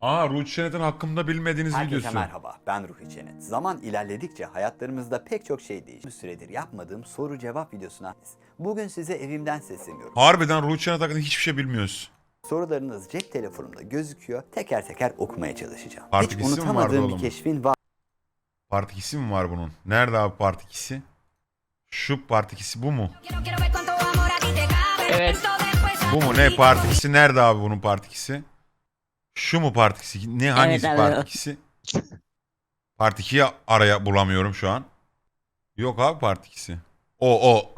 Aa Ruhi Çenet'in hakkında bilmediğiniz Herkese videosu. merhaba, ben Ruhi Çenet. Zaman ilerledikçe hayatlarımızda pek çok şey değişti. Bir süredir yapmadığım soru cevap videosuna bugün size evimden sesleniyorum. Harbiden Ruhi Çenet hakkında hiçbir şey bilmiyoruz. Sorularınız cep telefonumda gözüküyor. Teker teker okumaya çalışacağım. Part Hiç ikisi mi vardı unutamadığım bir oğlum? keşfin var Part 2'si mi var bunun? Nerede abi part 2'si? Şu part 2'si bu mu? Bu mu ne part 2'si? Nerede abi bunun part 2'si? Şu mu part 2'si? Ne hangisi abi. part 2'si? Part 2'yi araya bulamıyorum şu an. Yok abi part 2'si. O o.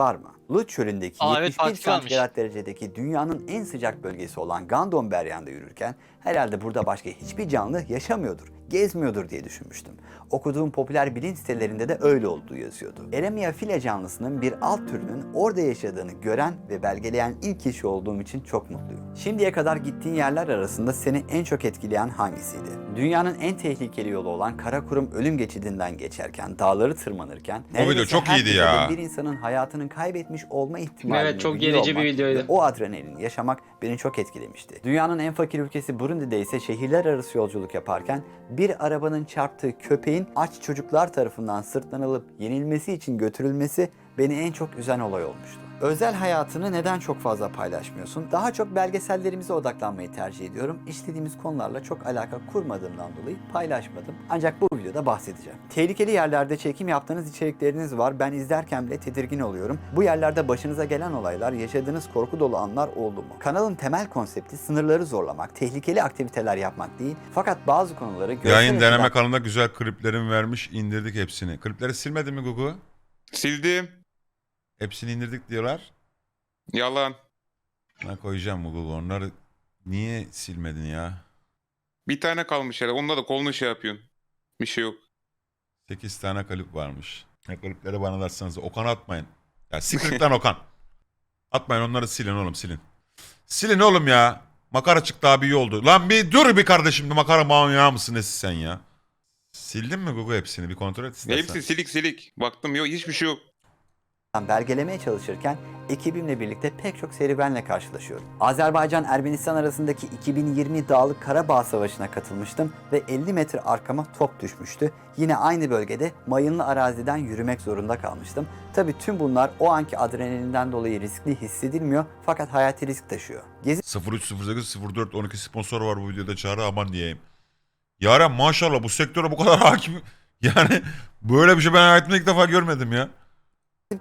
var mı? Lut çölündeki Aa, evet, 71 Fatih varmış. santigrat derecedeki dünyanın en sıcak bölgesi olan Gandon Beryan'da yürürken herhalde burada başka hiçbir canlı yaşamıyordur, gezmiyordur diye düşünmüştüm. Okuduğum popüler bilim sitelerinde de öyle olduğu yazıyordu. Eremia file canlısının bir alt türünün orada yaşadığını gören ve belgeleyen ilk kişi olduğum için çok mutluyum. Şimdiye kadar gittiğin yerler arasında seni en çok etkileyen hangisiydi? Dünyanın en tehlikeli yolu olan Karakurum ölüm geçidinden geçerken, dağları tırmanırken, O video çok iyiydi ya. bir insanın hayatını kaybetmiş olma ihtimalini Evet, çok gerici bir videoydu. O adrenalini yaşamak beni çok etkilemişti. Dünyanın en fakir ülkesi Burundi'de ise şehirler arası yolculuk yaparken bir arabanın çarptığı köpeğin aç çocuklar tarafından sırtlanılıp yenilmesi için götürülmesi beni en çok üzen olay olmuştu. Özel hayatını neden çok fazla paylaşmıyorsun? Daha çok belgesellerimize odaklanmayı tercih ediyorum. İşlediğimiz konularla çok alaka kurmadığımdan dolayı paylaşmadım. Ancak bu videoda bahsedeceğim. Tehlikeli yerlerde çekim yaptığınız içerikleriniz var. Ben izlerken bile tedirgin oluyorum. Bu yerlerde başınıza gelen olaylar, yaşadığınız korku dolu anlar oldu mu? Kanalın temel konsepti sınırları zorlamak, tehlikeli aktiviteler yapmak değil. Fakat bazı konuları görsel Yayın deneme kanalında güzel kliplerim vermiş. indirdik hepsini. Klipleri silmedin mi Gugu? Sildim. Hepsini indirdik diyorlar. Yalan. Ben koyacağım Gugu. Onları niye silmedin ya? Bir tane kalmış herhalde. Onda da kolunu şey yapıyorsun. Bir şey yok. 8 tane klip varmış. Ya klipleri bana da atsanız. Okan atmayın. Ya siktir lan Okan. Atmayın onları silin oğlum silin. Silin oğlum ya. Makara çıktı abi iyi oldu. Lan bir dur bir kardeşim. Makara manyağı mısın nesi sen ya? Sildin mi Gugu hepsini? Bir kontrol et istersen. Hepsi silik silik. Baktım yok hiçbir şey yok. Belgelemeye çalışırken ekibimle birlikte pek çok serüvenle karşılaşıyorum. Azerbaycan-Ermenistan arasındaki 2020 Dağlık Karabağ Savaşı'na katılmıştım ve 50 metre arkama top düşmüştü. Yine aynı bölgede mayınlı araziden yürümek zorunda kalmıştım. Tabi tüm bunlar o anki adrenalinden dolayı riskli hissedilmiyor fakat hayati risk taşıyor. Gezi 0308 04 12 sponsor var bu videoda çağrı aman diyeyim. Yaren maşallah bu sektöre bu kadar hakim. Yani böyle bir şey ben hayatımda ilk defa görmedim ya.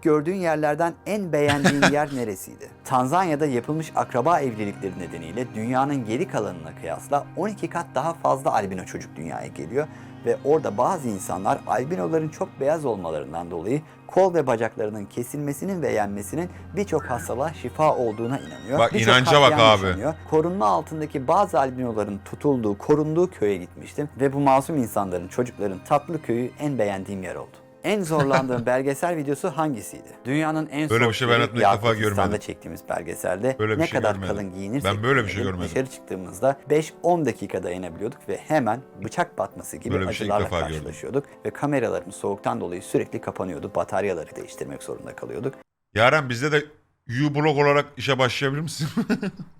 Gördüğün yerlerden en beğendiğin yer neresiydi? Tanzanya'da yapılmış akraba evlilikleri nedeniyle dünyanın geri kalanına kıyasla 12 kat daha fazla albino çocuk dünyaya geliyor ve orada bazı insanlar albinoların çok beyaz olmalarından dolayı kol ve bacaklarının kesilmesinin ve yenmesinin birçok hastalığa şifa olduğuna inanıyor. Bak, inanca bak abi. yaşanıyor. Korunma altındaki bazı albinoların tutulduğu, korunduğu köye gitmiştim ve bu masum insanların, çocukların tatlı köyü en beğendiğim yer oldu. En zorlandığım belgesel videosu hangisiydi? Dünyanın en Böyle bir soğuk şey yeri ben ilk defa görmedim. çektiğimiz belgeselde Böyle bir ne şey kadar görmedim. kalın giyinirsek Ben böyle bir şey görmedim. dışarı çıktığımızda 5-10 dakika dayanabiliyorduk ve hemen bıçak batması gibi Böyle bir şey acılarla gördüm. karşılaşıyorduk ve kameralarımız soğuktan dolayı sürekli kapanıyordu. Bataryaları değiştirmek zorunda kalıyorduk. Yaren bizde de U-Blog olarak işe başlayabilir misin?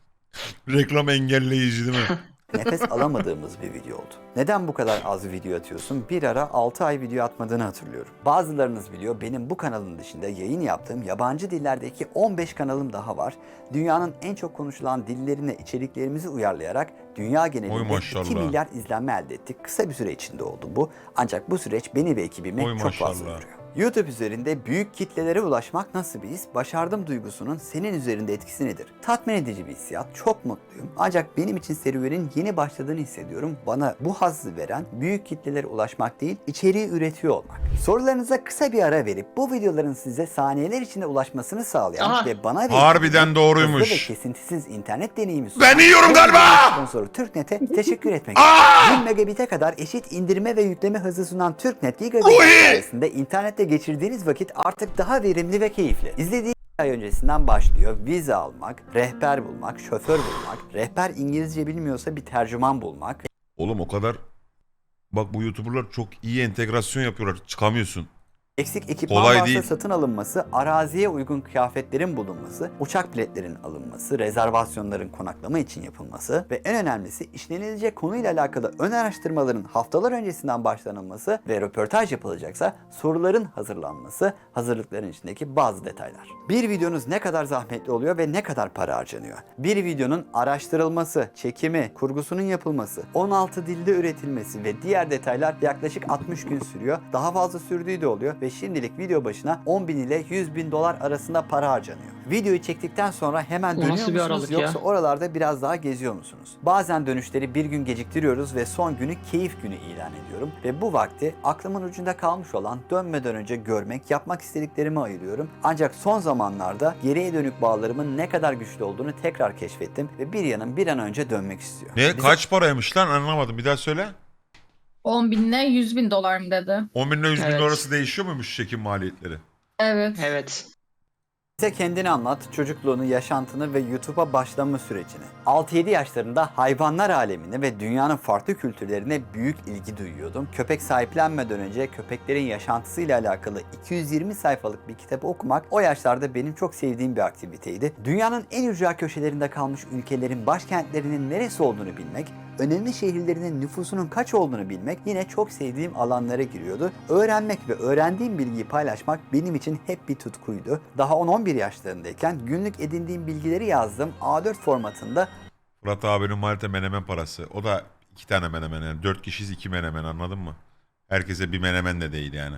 Reklam engelleyici değil mi? Nefes alamadığımız bir video oldu. Neden bu kadar az video atıyorsun? Bir ara 6 ay video atmadığını hatırlıyorum. Bazılarınız biliyor benim bu kanalın dışında yayın yaptığım yabancı dillerdeki 15 kanalım daha var. Dünyanın en çok konuşulan dillerine içeriklerimizi uyarlayarak dünya genelinde maşallah. 2 milyar izlenme elde ettik. Kısa bir süre içinde oldu bu. Ancak bu süreç beni ve ekibimi Oy çok fazla yoruyor. YouTube üzerinde büyük kitlelere ulaşmak nasıl bir his? Başardım duygusunun senin üzerinde etkisi nedir? Tatmin edici bir hissiyat, çok mutluyum. Ancak benim için serüvenin yeni başladığını hissediyorum. Bana bu hazzı veren büyük kitlelere ulaşmak değil, içeriği üretiyor olmak. Sorularınıza kısa bir ara verip bu videoların size saniyeler içinde ulaşmasını sağlayan Aha. ve bana ve Harbiden doğruymuş. hızlı ve kesintisiz internet deneyimi sunan Ben yiyorum galiba! Sponsoru TürkNet'e teşekkür etmek istiyorum. 1 megabit'e kadar eşit indirme ve yükleme hızı sunan TürkNet Gigabit sayesinde internette geçirdiğiniz vakit artık daha verimli ve keyifli. İzlediğiniz ay öncesinden başlıyor. Vize almak, rehber bulmak, şoför bulmak, rehber İngilizce bilmiyorsa bir tercüman bulmak, Oğlum o kadar bak bu YouTuber'lar çok iyi entegrasyon yapıyorlar. Çıkamıyorsun. Eksik ekipman Kolay varsa değil. satın alınması, araziye uygun kıyafetlerin bulunması, uçak biletlerinin alınması, rezervasyonların konaklama için yapılması ve en önemlisi işlenilecek konuyla alakalı ön araştırmaların haftalar öncesinden başlanılması ve röportaj yapılacaksa soruların hazırlanması, hazırlıkların içindeki bazı detaylar. Bir videonuz ne kadar zahmetli oluyor ve ne kadar para harcanıyor? Bir videonun araştırılması, çekimi, kurgusunun yapılması, 16 dilde üretilmesi ve diğer detaylar yaklaşık 60 gün sürüyor. Daha fazla sürdüğü de oluyor ve şimdilik video başına 10 bin ile 100 bin dolar arasında para harcanıyor. Videoyu çektikten sonra hemen dönüyor nasıl musunuz aralık ya? yoksa oralarda biraz daha geziyor musunuz? Bazen dönüşleri bir gün geciktiriyoruz ve son günü keyif günü ilan ediyorum ve bu vakti aklımın ucunda kalmış olan dönmeden önce görmek, yapmak istediklerimi ayırıyorum. Ancak son zamanlarda geriye dönük bağlarımın ne kadar güçlü olduğunu tekrar keşfettim ve bir yanım bir an önce dönmek istiyor. Ne Bize- kaç paraymış lan anlamadım bir daha söyle. 10 binle 100 bin dolar mı dedi? 10 bin ile 100 bin Evet. arası değişiyor muymuş çekim maliyetleri? Evet. Evet. Bize kendini anlat, çocukluğunu, yaşantını ve YouTube'a başlama sürecini. 6-7 yaşlarında hayvanlar alemine ve dünyanın farklı kültürlerine büyük ilgi duyuyordum. Köpek sahiplenmeden önce köpeklerin yaşantısıyla alakalı 220 sayfalık bir kitabı okumak o yaşlarda benim çok sevdiğim bir aktiviteydi. Dünyanın en ücra köşelerinde kalmış ülkelerin başkentlerinin neresi olduğunu bilmek, önemli şehirlerinin nüfusunun kaç olduğunu bilmek yine çok sevdiğim alanlara giriyordu. Öğrenmek ve öğrendiğim bilgiyi paylaşmak benim için hep bir tutkuydu. Daha 10-11 yaşlarındayken günlük edindiğim bilgileri yazdım A4 formatında Fırat abinin malite menemen parası. O da iki tane menemen yani. Dört kişiyiz iki menemen anladın mı? Herkese bir menemen de değil yani.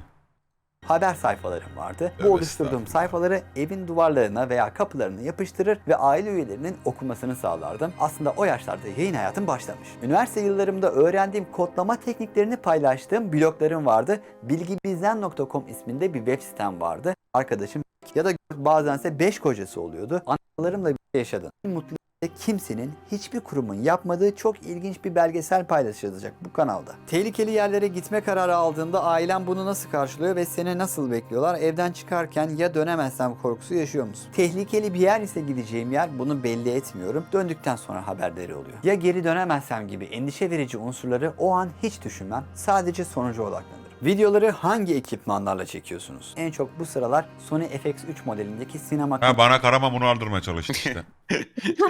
Haber sayfalarım vardı. Tövbe Bu oluşturduğum sayfaları evin duvarlarına veya kapılarına yapıştırır ve aile üyelerinin okumasını sağlardım. Aslında o yaşlarda yayın hayatım başlamış. Üniversite yıllarımda öğrendiğim kodlama tekniklerini paylaştığım bloglarım vardı. bilgibizden.com isminde bir web sitem vardı. Arkadaşım ya da bazense 5 kocası oluyordu. Analarımla birlikte yaşadım. Mutlu kimsenin hiçbir kurumun yapmadığı çok ilginç bir belgesel paylaşılacak bu kanalda. Tehlikeli yerlere gitme kararı aldığında ailem bunu nasıl karşılıyor ve seni nasıl bekliyorlar? Evden çıkarken ya dönemezsem korkusu yaşıyor musun? Tehlikeli bir yer ise gideceğim yer bunu belli etmiyorum. Döndükten sonra haberleri oluyor. Ya geri dönemezsem gibi endişe verici unsurları o an hiç düşünmem. Sadece sonuca odaklanırım. Videoları hangi ekipmanlarla çekiyorsunuz? En çok bu sıralar Sony FX3 modelindeki sinema Ha bana Karaman bunu aldırmaya çalıştı işte.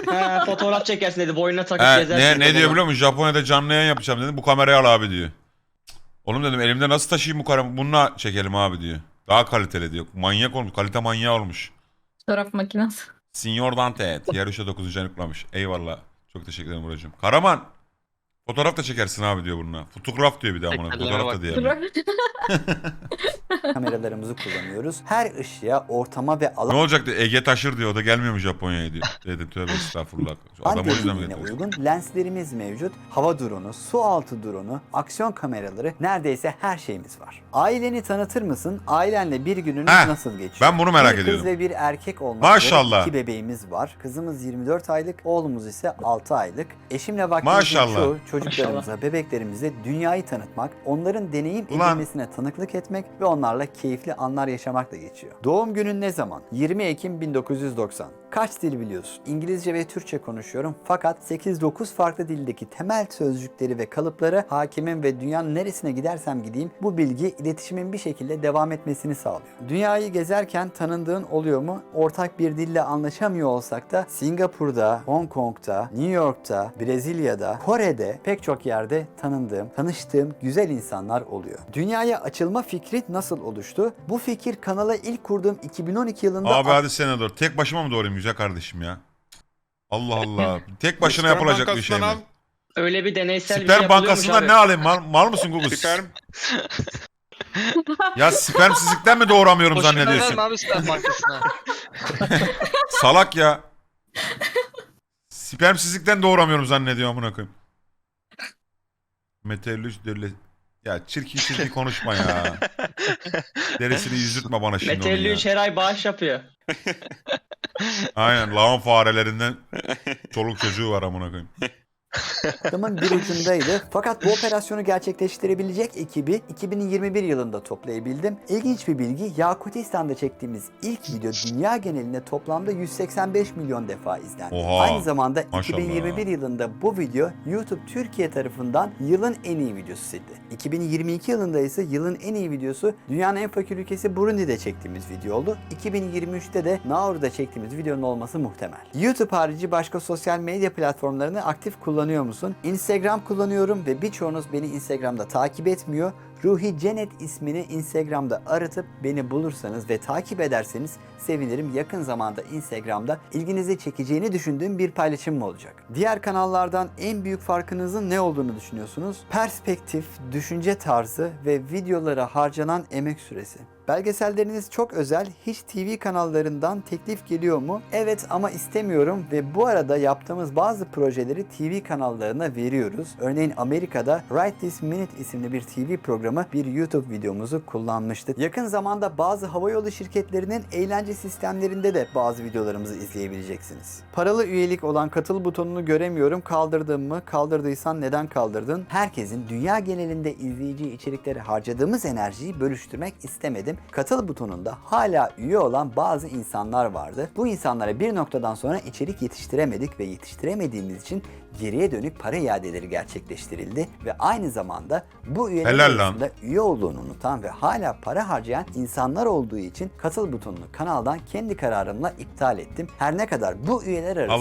Ha, fotoğraf çekersin dedi. Boynuna takıp ha, gezersin. ne, ne diyor biliyor musun? Japonya'da canlı yayın yapacağım dedim. Bu kamerayı al abi diyor. Oğlum dedim elimde nasıl taşıyayım bu kamerayı? Bununla çekelim abi diyor. Daha kaliteli diyor. Manyak olmuş. Kalite manyağı olmuş. Fotoğraf makinesi. Signor Dante. 3'e 9. yüklemiş. Eyvallah. Çok teşekkür ederim Buracığım. Karaman. Fotoğraf da çekersin abi diyor bununla. Fotoğraf diyor bir daha buna. Tekerlere Fotoğraf da diye. kameralarımızı kullanıyoruz. Her ışığa, ortama ve Ne alan olacak diyor. Ege taşır diyor. O da gelmiyor mu Japonya'ya diyor. Dedim tövbe estağfurullah. Adam o yüzden mi derinliğine getiriyor? uygun lenslerimiz mevcut. Hava dronu, su altı dronu, aksiyon kameraları neredeyse her şeyimiz var. Aileni tanıtır mısın? Ailenle bir gününüz Heh, nasıl geçiyor? ben bunu merak bir ediyorum. kız ve bir erkek olmak Maşallah. üzere iki bebeğimiz var. Kızımız 24 aylık, oğlumuz ise 6 aylık. Eşimle vaktimizin Maşallah. çoğu çocuklarımıza, bebeklerimize dünyayı tanıtmak, onların deneyim Ulan. edinmesine tanıklık etmek ve onlarla keyifli anlar yaşamakla geçiyor. Doğum günün ne zaman? 20 Ekim 1990. Kaç dil biliyorsun? İngilizce ve Türkçe konuşuyorum fakat 8-9 farklı dildeki temel sözcükleri ve kalıpları hakimim ve dünyanın neresine gidersem gideyim bu bilgi iletişimin bir şekilde devam etmesini sağlıyor. Dünyayı gezerken tanındığın oluyor mu? Ortak bir dille anlaşamıyor olsak da Singapur'da, Hong Kong'da, New York'ta, Brezilya'da, Kore'de pek çok yerde tanındığım, tanıştığım güzel insanlar oluyor. Dünyaya açılma fikri nasıl oluştu? Bu fikir kanala ilk kurduğum 2012 yılında Abi hadi sen doğru. Tek başıma mı doğrayayım güzel kardeşim ya? Allah Allah. Tek başına Sperm yapılacak bir şey mi? bankasından Öyle bir deneysel bir şey Sperm yapılıyormuş bankasından abi. ne alayım? Mal, mal mısın Google? Sperm. Ya spermsizlikten mi doğuramıyorum Boşuna zannediyorsun? verme abi sperm markasına. Salak ya. Spermsizlikten doğuramıyorum zannediyor amına koyayım. Meteoroloji dölle... Ya çirkin çirkin konuşma ya. Derisini yüzürtme bana şimdi onun ya. 3 her ay bağış yapıyor. Aynen lağım farelerinden çoluk çocuğu var amına koyayım. Aklımın bir ucundaydı. Fakat bu operasyonu gerçekleştirebilecek ekibi 2021 yılında toplayabildim. İlginç bir bilgi, Yakutistan'da çektiğimiz ilk video dünya genelinde toplamda 185 milyon defa izlendi. Oha, Aynı zamanda maşallah. 2021 yılında bu video YouTube Türkiye tarafından yılın en iyi videosu seçildi. 2022 yılında ise yılın en iyi videosu dünyanın en fakir ülkesi Burundi'de çektiğimiz video oldu. 2023'te de Nauru'da çektiğimiz videonun olması muhtemel. YouTube harici başka sosyal medya platformlarını aktif kullanıyor musun? Instagram kullanıyorum ve birçoğunuz beni Instagram'da takip etmiyor. Ruhi Cennet ismini Instagram'da aratıp beni bulursanız ve takip ederseniz sevinirim. Yakın zamanda Instagram'da ilginizi çekeceğini düşündüğüm bir paylaşımım olacak. Diğer kanallardan en büyük farkınızın ne olduğunu düşünüyorsunuz? Perspektif, düşünce tarzı ve videolara harcanan emek süresi. Belgeselleriniz çok özel. Hiç TV kanallarından teklif geliyor mu? Evet ama istemiyorum ve bu arada yaptığımız bazı projeleri TV kanallarına veriyoruz. Örneğin Amerika'da Right This Minute isimli bir TV programı bir YouTube videomuzu kullanmıştı. Yakın zamanda bazı havayolu şirketlerinin eğlence sistemlerinde de bazı videolarımızı izleyebileceksiniz. Paralı üyelik olan katıl butonunu göremiyorum. Kaldırdın mı? Kaldırdıysan neden kaldırdın? Herkesin dünya genelinde izleyici içeriklere harcadığımız enerjiyi bölüştürmek istemedim. Katıl butonunda hala üye olan bazı insanlar vardı. Bu insanlara bir noktadan sonra içerik yetiştiremedik ve yetiştiremediğimiz için geriye dönük para iadeleri gerçekleştirildi ve aynı zamanda bu üyeler arasında üye olduğunu unutan ve hala para harcayan insanlar olduğu için katıl butonunu kanaldan kendi kararımla iptal ettim. Her ne kadar bu üyeler arasında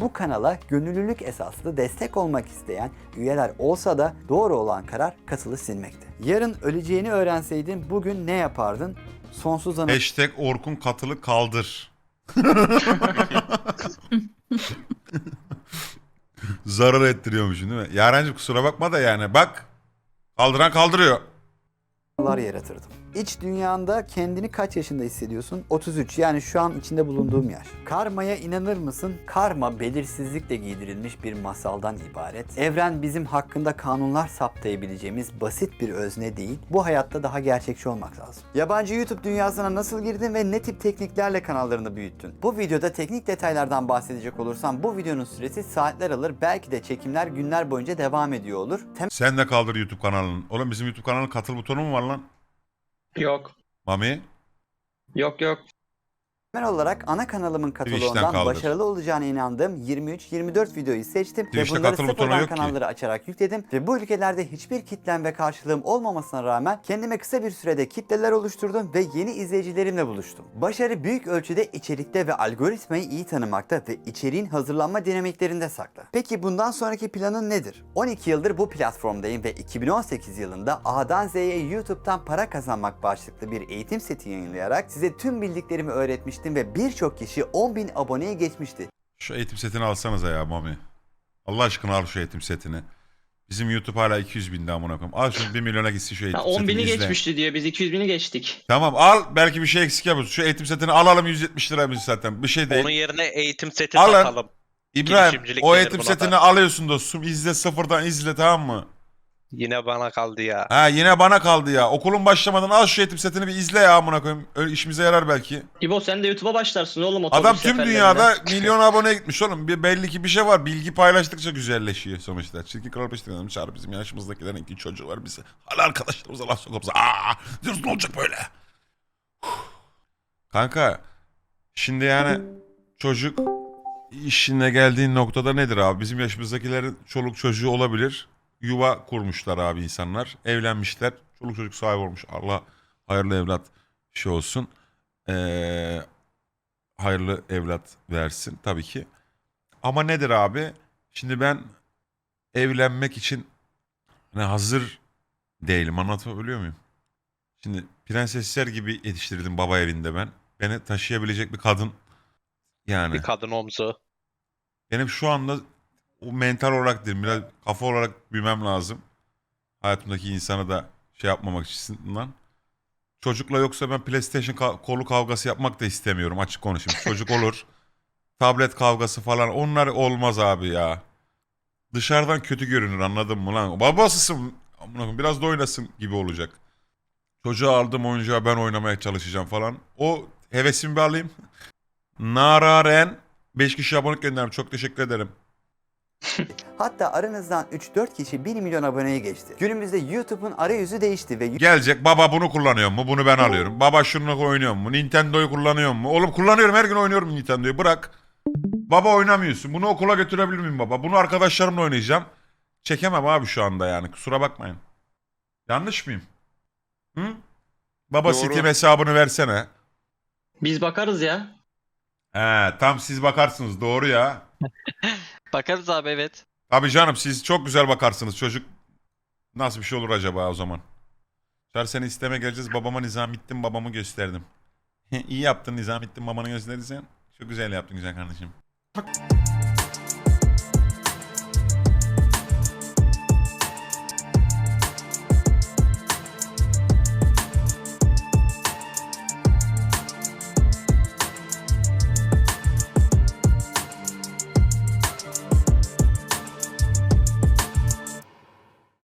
bu kanala gönüllülük esaslı destek olmak isteyen üyeler olsa da doğru olan karar katılı silmekti. Yarın öleceğini öğrenseydin bugün ne yapardın? Sonsuz anı Hashtag Orkun katılı kaldır. Zarar ettiriyormuşsun değil mi? Yarencim kusura bakma da yani bak. Kaldıran kaldırıyor. yaratırdım. İç dünyanda kendini kaç yaşında hissediyorsun? 33 yani şu an içinde bulunduğum yaş. Karmaya inanır mısın? Karma belirsizlikle giydirilmiş bir masaldan ibaret. Evren bizim hakkında kanunlar saptayabileceğimiz basit bir özne değil. Bu hayatta daha gerçekçi olmak lazım. Yabancı YouTube dünyasına nasıl girdin ve ne tip tekniklerle kanallarını büyüttün? Bu videoda teknik detaylardan bahsedecek olursam bu videonun süresi saatler alır. Belki de çekimler günler boyunca devam ediyor olur. Sen de kaldır YouTube kanalını. Oğlum bizim YouTube kanalının katıl butonu mu var lan? Yok. Mami? Yok yok. Temel olarak ana kanalımın kataloğundan başarılı olacağına inandığım 23-24 videoyu seçtim ve Twitch'te bunları katıl butonu sıfırdan yok ki. kanalları açarak yükledim ve bu ülkelerde hiçbir kitlem ve karşılığım olmamasına rağmen kendime kısa bir sürede kitleler oluşturdum ve yeni izleyicilerimle buluştum. Başarı büyük ölçüde içerikte ve algoritmayı iyi tanımakta ve içeriğin hazırlanma dinamiklerinde saklı. Peki bundan sonraki planın nedir? 12 yıldır bu platformdayım ve 2018 yılında A'dan Z'ye YouTube'dan para kazanmak başlıklı bir eğitim seti yayınlayarak size tüm bildiklerimi öğretmiştim ve birçok kişi 10.000 aboneye geçmişti. Şu eğitim setini alsanıza ya Mami. Allah aşkına al şu eğitim setini. Bizim YouTube hala 200 binde amına koyayım. Al şunu 1 milyona gitsin şu eğitim Ha, 10 setini bini izle. geçmişti diyor. Biz 200 bini geçtik. Tamam al belki bir şey eksik yapıyoruz. Şu eğitim setini alalım 170 lira biz zaten. Bir şey değil. Onun yerine eğitim seti Alın. satalım. İbrahim girişimcilik o denir eğitim buna setini da. alıyorsun dostum. İzle sıfırdan izle tamam mı? Yine bana kaldı ya. Ha yine bana kaldı ya. Okulun başlamadan al şu eğitim setini bir izle ya amına koyayım. Öyle işimize yarar belki. İbo sen de YouTube'a başlarsın oğlum otobüs Adam tüm seferlerine. dünyada milyon abone gitmiş oğlum. Bir belli ki bir şey var. Bilgi paylaştıkça güzelleşiyor sonuçta. Çirkin kral peşinden çağır bizim yaşımızdakilerin iki çocuğu var bize. Hala arkadaşlarımıza laf sokup aa diyoruz ne olacak böyle? Kanka şimdi yani çocuk işine geldiğin noktada nedir abi? Bizim yaşımızdakilerin çoluk çocuğu olabilir. Yuva kurmuşlar abi insanlar. Evlenmişler. Çoluk çocuk sahibi olmuş. Allah hayırlı evlat şey olsun. Ee, hayırlı evlat versin tabii ki. Ama nedir abi? Şimdi ben evlenmek için hani hazır değilim. Anlatabiliyor muyum? Şimdi prensesler gibi yetiştirildim baba evinde ben. Beni taşıyabilecek bir kadın yani. Bir kadın omzu. Benim şu anda o mental olarak değil, biraz kafa olarak büyümem lazım. Hayatımdaki insanı da şey yapmamak açısından. Çocukla yoksa ben PlayStation ka- kolu kavgası yapmak da istemiyorum açık konuşayım. Çocuk olur. Tablet kavgası falan onlar olmaz abi ya. Dışarıdan kötü görünür anladın mı lan? Babasısın amına koyayım, biraz da oynasın gibi olacak. Çocuğu aldım oyuncağı ben oynamaya çalışacağım falan. O hevesimi bir alayım. Nararen 5 kişi abonelik gönderdim. Çok teşekkür ederim. Hatta aranızdan 3-4 kişi 1 milyon aboneye geçti. Günümüzde YouTube'un arayüzü değişti ve Gelecek baba bunu kullanıyor mu? Bunu ben alıyorum. Baba şunu oynuyor mu? Nintendo'yu kullanıyor mu? Oğlum kullanıyorum her gün oynuyorum Nintendo'yu. Bırak. Baba oynamıyorsun. Bunu okula götürebilir miyim baba? Bunu arkadaşlarımla oynayacağım. Çekemem abi şu anda yani. Kusura bakmayın. Yanlış mıyım? Hı? Baba Doğru. Steam hesabını versene. Biz bakarız ya. He tam siz bakarsınız doğru ya. Bakarız abi evet. Abi canım siz çok güzel bakarsınız çocuk. Nasıl bir şey olur acaba o zaman? Çar seni isteme geleceğiz. Babama Nizamettin babamı gösterdim. İyi yaptın Nizamettin babanı gösterirsen. Çok güzel yaptın güzel kardeşim.